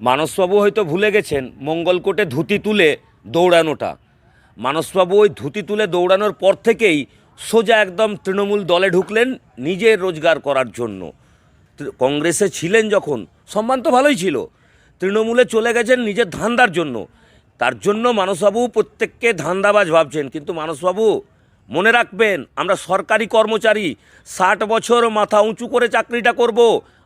মানসবাবু হয়তো ভুলে গেছেন, মঙ্গলকোটে ধুতি তুলে দৌড়ানোটা। মানসবাবু ওই ধুতি তুলে দৌড়ানোর পর থেকেই সোজা একদম তৃণমূল দলে ঢুকলেন নিজের রোজগার করার জন্য। কংগ্রেসে ছিলেন যখন, সম্মান তো ভালোই ছিল। তৃণমূলে চলে গেছেন নিজের ধান্দার জন্য। তার জন্য মানসবাবু প্রত্যেককে ধান্দাবাজ ভাবছেন, কিন্তু মানসবাবু, মনে রাখবেন, আমরা সরকারি কর্মচারী, ষাট বছর মাথা উঁচু করে চাকরিটা করব,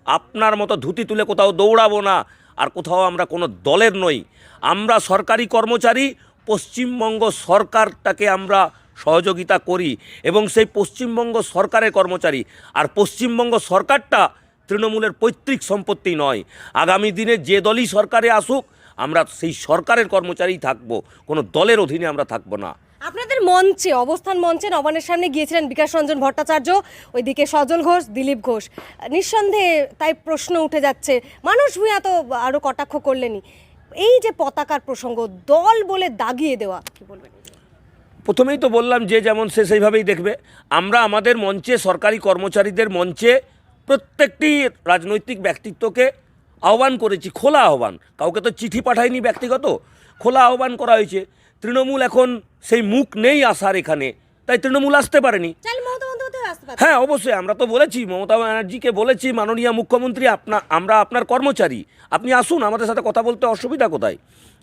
আপনার মতো ধুতি তুলে কোথাও দৌড়াবো না। আর কোথাও আমরা কোনো দলের নই। আমরা সরকারি কর্মচারী, পশ্চিমবঙ্গ সরকারটাকে আমরা সহযোগিতা করি এবং সেই পশ্চিমবঙ্গ সরকারের কর্মচারী। আর পশ্চিমবঙ্গ সরকারটা তৃণমূলের পৈতৃক সম্পত্তি নয়। আগামী দিনে যে দলই সরকারে আসুক, আমরা সেই সরকারের কর্মচারীই থাকব। কোনো দলের অধীনে আমরা থাকব না। আপনাদের মঞ্চে, অবস্থান মঞ্চে নবানের সামনে গিয়েছিলেন বিকাশ রঞ্জন ভট্টাচার্য, ওইদিকে সজল ঘোষ, দিলীপ ঘোষ। নিঃসন্দেহে তাই প্রশ্ন উঠে যাচ্ছে, মানুষ ভূঁইয়া তো আরও কটাক্ষ করলেনি এই যে পতাকার প্রসঙ্গ, দল বলে দাগিয়ে দেওয়া, কি বলবেন? প্রথমেই তো বললাম যে যেমন সে সেইভাবেই দেখবে। আমরা আমাদের মঞ্চে, সরকারি কর্মচারীদের মঞ্চে প্রত্যেকটি রাজনৈতিক ব্যক্তিত্বকে আহ্বান করেছি, খোলা আহ্বান। কাউকে তো চিঠি পাঠায়নি ব্যক্তিগত খোলা আহ্বান করা হয়েছে। তৃণমূল এখন সেই মুখ নেই আসার এখানে। তাই তৃণমূল আসতে পারেনি। হ্যাঁ অবশ্যই আমরা তো বলেছি মমতা ব্যানার্জিকে বলেছি মাননীয় মুখ্যমন্ত্রী আপনা আমরা আপনার কর্মচারী। আপনি আসুন আমাদের সাথে কথা বলতে অসুবিধা কোথায়?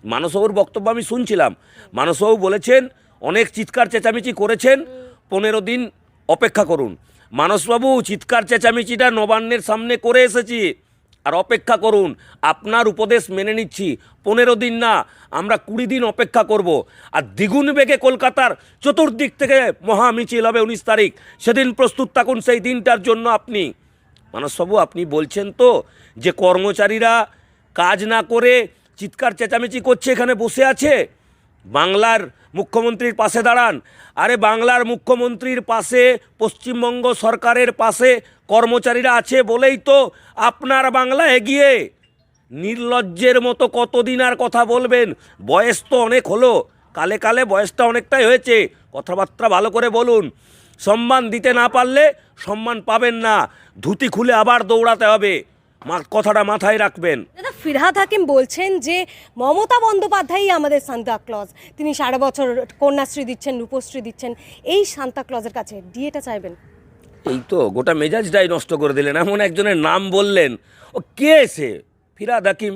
মানসবাবুর বক্তব্য আমি শুনছিলাম। মানসবাবু বলেছেন অনেক চিৎকার চেঁচামেচি করেছেন পনেরো দিন অপেক্ষা করুন। মানসবাবু চিৎকার চেঁচামেচিটা নবান্নের সামনে করে এসেছি। আর অপেক্ষা করুন, আপনার উপদেশ মেনে নিচ্ছি। পনেরো দিন না, আমরা কুড়ি দিন অপেক্ষা করব। আর দ্বিগুণ বেগে কলকাতার চতুর্দিক থেকে মহা মিছিল হবে উনিশ তারিখ। সেদিন প্রস্তুত থাকুন সেই দিনটার জন্য আপনি। মানসবাবু, আপনি বলছেন তো যে কর্মচারীরা কাজ না করে চিৎকার চেঁচামেচি করছে, এখানে বসে আছে? বাংলার মুখ্যমন্ত্রীর পাশে দাঁড়ান। আরে বাংলার মুখ্যমন্ত্রীর পাশে, পশ্চিমবঙ্গ সরকারের পাশে কর্মচারীরা আছে বলেই তো আপনার বাংলা এগিয়ে। নির্লজ্জের মতো কতদিন আর কথা বলবেন? বয়স তো অনেক হলো। কালে কালে বয়সটা অনেকটাই হয়েছে। কথাবার্তা ভালো করে বলুন। সম্মান দিতে না পারলে সম্মান পাবেন না। ধুতি খুলে আবার দৌড়াতে হবে। কথাটা মাথায় রাখবেন। ফিরহাদ হাকিম বলছেন যে মমতা বন্দ্যোপাধ্যায়ই আমাদের সান্তা ক্লজ। তিনি সারা বছর কন্যাশ্রী দিচ্ছেন, রূপশ্রী দিচ্ছেন। এই সান্তা ক্লজের কাছে ডিএটা চাইবেন। এই তো গোটা মেজাজটাই নষ্ট করে দিলেন, এমন একজনের নাম বললেন। ও কে এসে ফিরাদ হাকিম।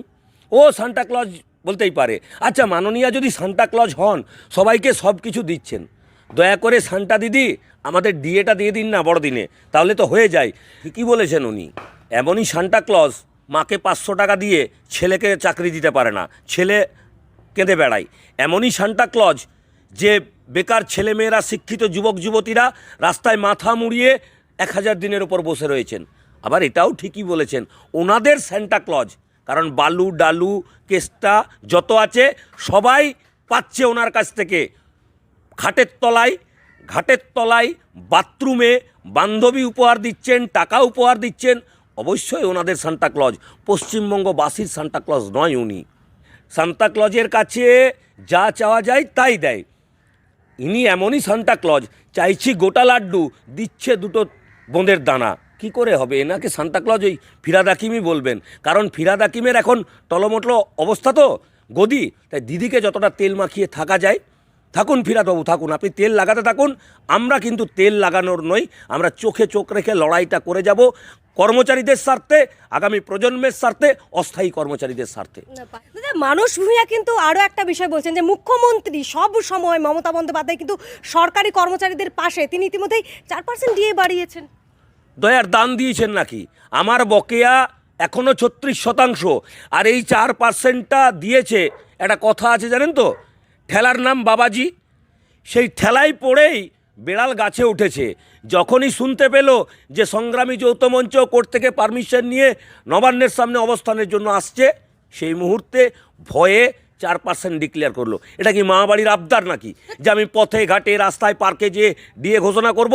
ও সান্টা ক্লজ বলতেই পারে। আচ্ছা মাননীয়া যদি সান্টা ক্লজ হন, সবাইকে সব কিছু দিচ্ছেন। দয়া করে সান্টা দিদি, আমাদের ডিএটা দিয়ে দিন না বড়দিনে, তাহলে তো হয়ে যায়। ঠিকই বলেছেন উনি। এমনই সান্টা ক্লজ, মাকে পাঁচশো টাকা দিয়ে ছেলেকে চাকরি দিতে পারে না, ছেলে কেঁদে বেড়ায়। এমনই সান্টা ক্লজ, যে বেকার ছেলেমেয়েরা, শিক্ষিত যুবক যুবতীরা রাস্তায় মাথা মুড়িয়ে এক হাজার দিনের ওপর বসে রয়েছেন। আবার এটাও ঠিকই বলেছেন, ওনাদের ক্লজ কারণ বালু, ডালু কেস্টা যত আছে, সবাই পাচ্ছে ওনার কাছ থেকে। ঘাটের তলায় ঘাটের তলায় বাথরুমে বান্ধবী উপহার দিচ্ছেন, টাকা উপহার দিচ্ছেন, অবশ্যই ওনাদের সান্টা ক্লজ পশ্চিমবঙ্গবাসীর সান্টা ক্লজ নয় উনি। সান্তা ক্লজের কাছে যা চাওয়া যায় তাই দেয়। ইনি এমনই সান্টা ক্লজ চাইছি গোটা লাড্ডু, দিচ্ছে দুটো বোঁদের দানা। কি করে হবে? এনাকে সান্তা ক্লজ ওই ফিরাদ হাকিমই বলবেন। কারণ ফিরাদ হাকিমের এখন টলমটলো অবস্থা তো গদি। তাই দিদিকে যতটা তেল মাখিয়ে থাকা যায়, থাকুন ফিরাদবাবু, থাকুন। আপনি তেল লাগাতে থাকুন। আমরা কিন্তু তেল লাগানোর নই। আমরা চোখে চোখ রেখে লড়াইটা করে যাব কর্মচারীদের স্বার্থে, আগামী প্রজন্মের স্বার্থে, অস্থায়ী কর্মচারীদের স্বার্থে। মানুষ ভূঁইয়া কিন্তু আরও একটা বিষয় বলছেন যে, মুখ্যমন্ত্রী সব সময় মমতা বন্দ্যোপাধ্যায় কিন্তু সরকারি কর্মচারীদের পাশে। তিনি ইতিমধ্যেই চার পার্সেন্ট দিয়ে বাড়িয়েছেন। দয়ার দান দিয়েছেন নাকি? আমার বকেয়া এখনও ছত্রিশ শতাংশ। আর এই চার পার্সেন্টটা দিয়েছে, একটা কথা আছে জানেন তো? ঠেলার নাম বাবাজি। সেই ঠেলায় পড়েই বেড়াল গাছে উঠেছে। যখনই শুনতে পেল যে সংগ্রামী যৌথ মঞ্চ কোর্ট থেকে পারমিশন নিয়ে নবান্নের সামনে অবস্থানের জন্য আসছে, সেই মুহূর্তে ভয়ে চার পার্সেন্ট ডিক্লেয়ার করল। এটা কি মা বাড়ির আবদার নাকি? যে আমি পথে ঘাটে রাস্তায় পার্কে যেয়ে দিয়ে ঘোষণা করব?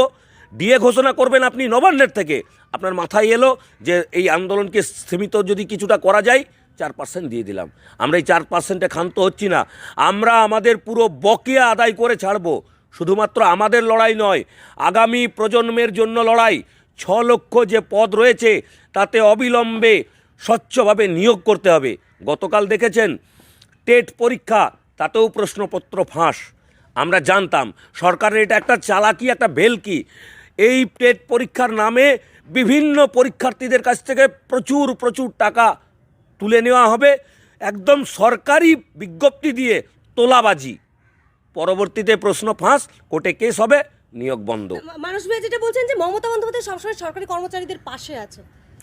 ডিএ ঘোষণা করবেন আপনি নবান্নের থেকে। আপনার মাথায় এলো যে এই আন্দোলনকে সীমিত যদি কিছুটা করা যায়, চার পার্সেন্ট দিয়ে দিলাম। আমরা এই চার পার্সেন্টে ক্ষান্ত হচ্ছি না। আমরা আমাদের পুরো বকেয়া আদায় করে ছাড়বো। শুধুমাত্র আমাদের লড়াই নয়, আগামী প্রজন্মের জন্য লড়াই। ছ লক্ষ যে পদ রয়েছে, তাতে অবিলম্বে স্বচ্ছভাবে নিয়োগ করতে হবে। গতকাল দেখেছেন, টেট পরীক্ষা, তাতেও প্রশ্নপত্র ফাঁস। আমরা জানতাম, সরকারের এটা একটা চালাকি, একটা ভেলকি এই টেট পরীক্ষার নামে বিভিন্ন পরীক্ষার্থীদের কাছ থেকে প্রচুর প্রচুর টাকা তুলে নেওয়া হবে। একদম সরকারি বিজ্ঞপ্তি দিয়ে তোলাবাজি। পরবর্তীতে প্রশ্ন ফাঁস কোর্টে কেস হবে নিয়োগ বন্ধ। মানুষ ভাই যেটা বলছেন যে মমতা বন্দ্যোপাধ্যায় সবসময় সরকারি কর্মচারীদের পাশে আছে।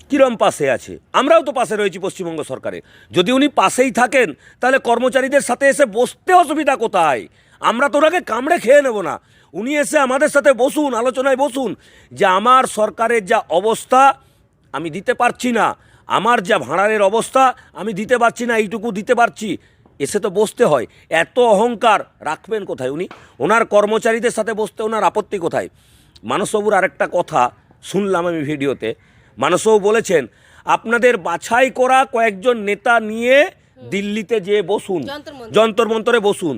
কিরম পাশে আছে? আমরাও তো পাশে রয়েছি পশ্চিমবঙ্গ সরকারে। যদি উনি পাশেই থাকেন তাহলে কর্মচারীদের সাথে এসে বসতে অসুবিধা কোথায়? আমরা তো ওনাকে কামড়ে খেয়ে নেব না। উনি এসে আমাদের সাথে বসুন আলোচনায় বসুন যে আমার সরকারের যা অবস্থা আমি দিতে পারছি না। আমার যা ভাঁড়ারের অবস্থা আমি দিতে পারছি না এইটুকু দিতে পারছি। এসে তো বসতে হয়। এত অহংকার রাখবেন কোথায় উনি? ওনার কর্মচারীদের সাথে বসতে ওনার আপত্তি কোথায়? মানসবাবুর আরেকটা কথা শুনলাম আমি ভিডিওতে। মানসবাবু বলেছেন আপনাদের বাছাই করা কয়েকজন নেতা নিয়ে দিল্লিতে যেয়ে বসুন। যন্তর মন্তরে। বসুন।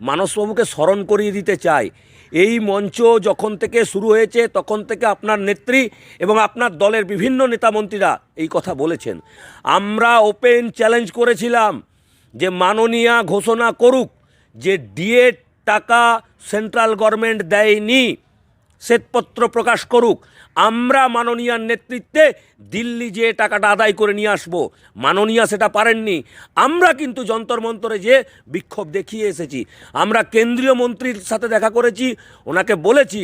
মানসবাবুকে স্মরণ করিয়ে দিতে চাই এই মঞ্চ যখন থেকে শুরু হয়েছে, তখন থেকে আপনার নেত্রী এবং আপনার দলের বিভিন্ন নেতামন্ত্রীরা এই কথা বলেছেন। আমরা ওপেন চ্যালেঞ্জ করেছিলাম যে মাননীয়া ঘোষণা করুক যে ডিএড টাকা সেন্ট্রাল গভর্নমেন্ট দেয়নি। শ্বেতপত্র প্রকাশ করুক। আমরা মাননীয়ার নেতৃত্বে দিল্লি যে টাকাটা আদায় করে নিয়ে আসব। মাননীয়া সেটা পারেননি। আমরা কিন্তু যন্তর মন্তরে যে বিক্ষোভ দেখিয়ে এসেছি। আমরা কেন্দ্রীয় মন্ত্রীর সাথে দেখা করেছি, ওনাকে বলেছি,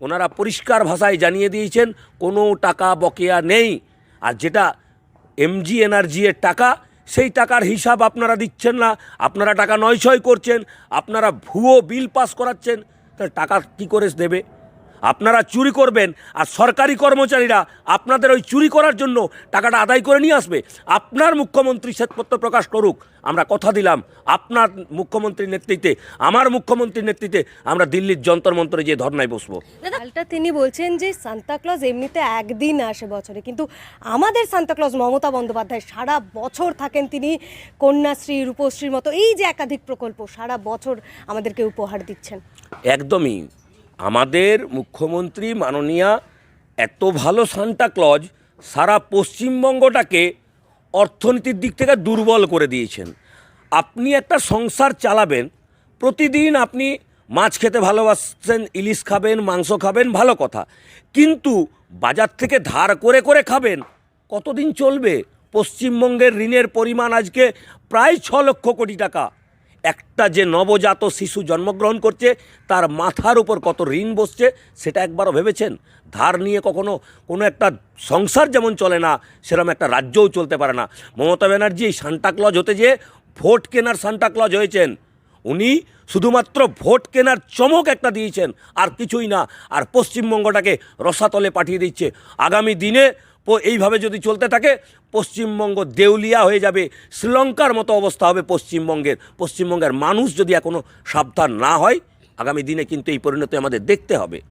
ওনারা পরিষ্কার ভাষায় জানিয়ে দিয়েছেন, কোনো টাকা বকেয়া নেই। আর যেটা এমজি এনার্জি এর টাকা, সেই টাকার হিসাব আপনারা দিচ্ছেন না। আপনারা টাকা নয় ছয় করছেন, আপনারা ভুয়ো বিল পাস করাচ্ছেন। তাহলে টাকা কী করে দেবে? আপনারা চুরি করবেন আর সরকারি কর্মচারীরা আপনাদের ওই চুরি করার জন্য টাকাটা আদায় করে নিয়ে আসবে। আপনার মুখ্যমন্ত্রী শ্বেতপত্র প্রকাশ করুক আমরা কথা দিলাম। আপনার মুখ্যমন্ত্রীর নেতৃত্বে আমার মুখ্যমন্ত্রীর নেতৃত্বে আমরা দিল্লির যন্তর মন্তরে যে ধর্নায় বসবো। দাদা তিনি বলছেন যে সান্তাক্লজ এমনিতে একদিন আসে বছরে কিন্তু আমাদের সান্তাক্লজ মমতা বন্দ্যোপাধ্যায় সারা বছর থাকেন তিনি কন্যাশ্রী রূপশ্রীর মতো এই যে একাধিক প্রকল্প সারা বছর আমাদেরকে উপহার দিচ্ছেন। একদমই। আমাদের মুখ্যমন্ত্রী মাননীয়া এত ভালো সান্টা ক্লজ সারা পশ্চিমবঙ্গটাকে অর্থনীতির দিক থেকে দুর্বল করে দিয়েছেন। আপনি একটা সংসার চালাবেন, প্রতিদিন আপনি মাছ খেতে ভালোবাসছেন, ইলিশ খাবেন, মাংস খাবেন, ভালো কথা। কিন্তু বাজার থেকে ধার করে করে খাবেন, কতদিন চলবে? পশ্চিমবঙ্গের ঋণের পরিমাণ আজকে প্রায় ছ লক্ষ কোটি টাকা। একটা যে নবজাত শিশু জন্মগ্রহণ করছে, তার মাথার উপর কত ঋণ বসছে, সেটা একবারও ভেবেছেন? ধার নিয়ে কখনো কোনো একটা সংসার যেমন চলে না সেরকম একটা রাজ্যও চলতে পারে না। মমতা ব্যানার্জি এই সান্টাক্লজ হতে যেয়ে ভোট কেনার সান্টাক্লজ হয়েছেন। উনি শুধুমাত্র ভোট কেনার চমক একটা দিয়েছেন, আর কিছুই না। আর পশ্চিমবঙ্গটাকে রসাতলে পাঠিয়ে দিচ্ছে। আগামী দিনে এইভাবে যদি চলতে থাকে, পশ্চিমবঙ্গ দেউলিয়া হয়ে যাবে। শ্রীলঙ্কার মতো অবস্থা হবে পশ্চিমবঙ্গের। পশ্চিমবঙ্গের মানুষ যদি এখনও সাবধান না হয়, আগামী দিনে কিন্তু এই পরিণতি আমাদের দেখতে হবে।